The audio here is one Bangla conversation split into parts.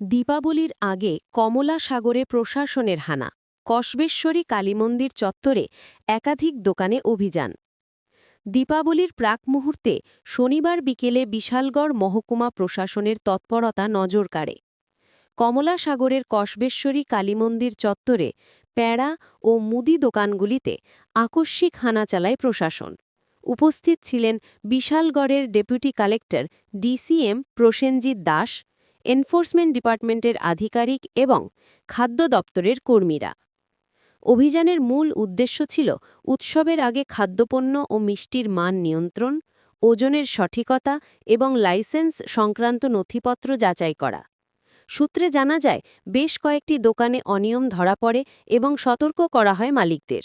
দীপাবলির আগে কমলা সাগরে প্রশাসনের হানা, কসবেশ্বরী কালীমন্দির চত্বরে একাধিক দোকানে অভিযান। দীপাবলির প্রাক মুহূর্তে শনিবার বিকেলে বিশালগড় মহকুমা প্রশাসনের তৎপরতা নজর কাড়ে। কমলা সাগরের কসবেশ্বরী কালীমন্দির চত্বরে প্যাড়া ও মুদি দোকানগুলিতে আকস্মিক হানা চালায় প্রশাসন। উপস্থিত ছিলেন বিশালগড়ের deputy collector DCM Prasenjit Das enforcement ডিপার্টমেন্টের আধিকারিক এবং খাদ্য দপ্তরের কর্মীরা। অভিযানের মূল উদ্দেশ্য ছিল উৎসবের আগে খাদ্যপণ্য ও মিষ্টির মান নিয়ন্ত্রণ, ওজনের সঠিকতা এবং লাইসেন্স সংক্রান্ত নথিপত্র যাচাই করা। সূত্রে জানা যায়, বেশ কয়েকটি দোকানে অনিয়ম ধরা পড়ে এবং সতর্ক করা হয় মালিকদের।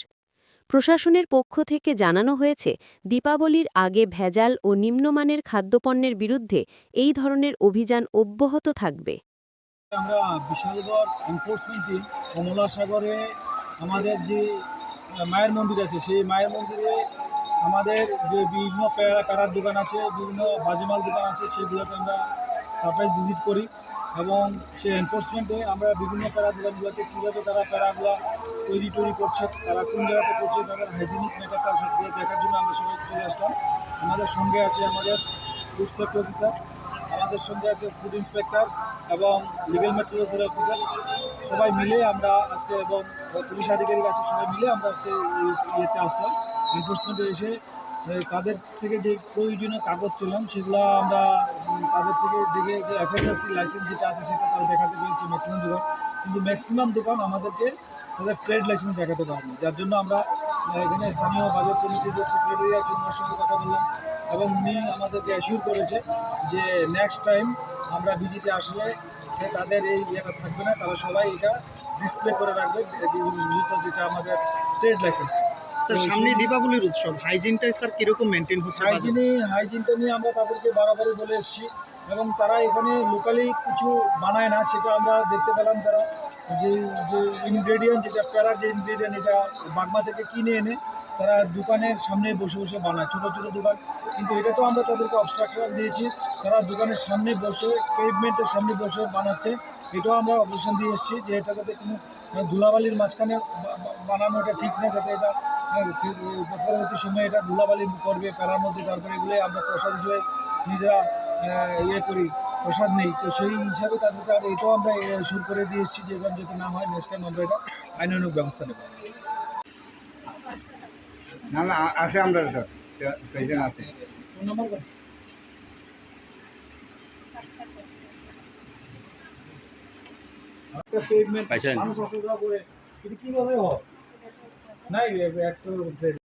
প্রশাসনের পক্ষ থেকে জানানো হয়েছে, দীপাবলির আগে ভেজাল ও নিম্নমানের খাদ্যপণ্যের বিরুদ্ধে এই ধরনের অভিযান অব্যাহত থাকবে। আমরা বিশালগড় এনফোর্সমেন্ট টিম কমলা সাগরে আমাদের যে মায়ের মন্দির আছে, সেই মায়ের মন্দিরে আমাদের যে বিভিন্ন প্যারা, প্যারার দোকান আছে, বিভিন্ন বাজিমাল দোকান আছে সেগুলোতে আমরা সারপ্রাইজ ভিজিট করি। এবং সেই এনফোর্সমেন্টে আমরা বিভিন্ন প্যারা দোকানগুলোতে কীভাবে তারা প্যারাগুলা তৈরি তৈরি করছে, তারা কোন জায়গাতে করছে, তাদের হাইজিনিক মেটারটা সবগুলো দেখার জন্য আমরা সবাই চলে আসলাম। আমাদের সঙ্গে আছে আমাদের ফুড সেফটি অফিসার আমাদের সঙ্গে আছে ফুড ইন্সপেক্টর এবং লিগেল মেট্রোলজির অফিসার সবাই মিলে আমরা আজকে এবং পুলিশ আধিকারিক আছে, সবাই মিলে আমরা আজকে ইয়েতে আসলাম। এনফোর্সমেন্টে এসে তাদের থেকে যে প্রয়োজনীয় কাগজ পেলাম সেগুলো আমরা তাদের থেকে দেখে যে এফএসএসসি লাইসেন্স যেটা আছে সেটা তারা দেখাতে পেরেছি ম্যাক্সিমাম দোকান। কিন্তু ম্যাক্সিমাম দোকান আমাদেরকে তাদের ট্রেড লাইসেন্স দেখাতে পারেনি যার জন্য আমরা এখানে স্থানীয় বাজার কমিটির যে সেক্রেটারি আছে ওনার সঙ্গে কথা বললাম এবং উনি আমাদেরকে অ্যাসিওর করেছে যে নেক্সট টাইম আমরা ভিজিটে আসলে তাদের এই ইয়েটা থাকবে না। তারা সবাই এটা ডিসপ্লে করে রাখবে যেটা আমাদের ট্রেড লাইসেন্স স্যার সামনে দীপাবলির উৎসব। হাইজিনটা স্যার কীরকম মেনটেন হচ্ছে? হাইজিনে হাইজিনটা নিয়ে আমরা তাদেরকে বারবারই বলে এসেছি এবং তারা এখানে লোকালি কিছু বানায় না সেটা আমরা দেখতে পেলাম তারা। যে যে ইনগ্রেডিয়েন্ট যেটা প্যারার যে ইনগ্রেডিয়েন্ট এটা বাগমা থেকে কিনে এনে তারা দোকানের সামনে বসে বসে বানায় ছোটো ছোটো দোকান। কিন্তু এটা তো আমরা তাদেরকে অবস্ট্রাকশন দিয়েছি। তারা দোকানের সামনে বসে পেভমেন্টের সামনে বসে বানাচ্ছে। এটাও আমরা অবজেকশন দিয়ে এসেছি যে এটা যাতে কোনো ধুলাবালির মাঝখানে বা- বা- বানানো এটা ঠিক না যাতে এটা পরবর্তী সময়ে এটা ধুলাবালি করবে প্যারার মধ্যে তারপরে এগুলো আমরা প্রসাদ হিসেবে নিজেরা ইয়ে করি প্রসাদ নেই। তো সেই হিসাবে তাদেরকে আর এটাও আমরা শুরু করে দিয়ে এসেছি যে এরকম যাতে না হয় নেক্সট টাইম আমরা এটা আইনানুক ব্যবস্থা নেব। না না আ- আছে আমরা স্যার। সেইজন আছে। ফোন নাম্বার pavement মানুষ অসুবিধা করে এটা কীভাবে হয়? নাই একটা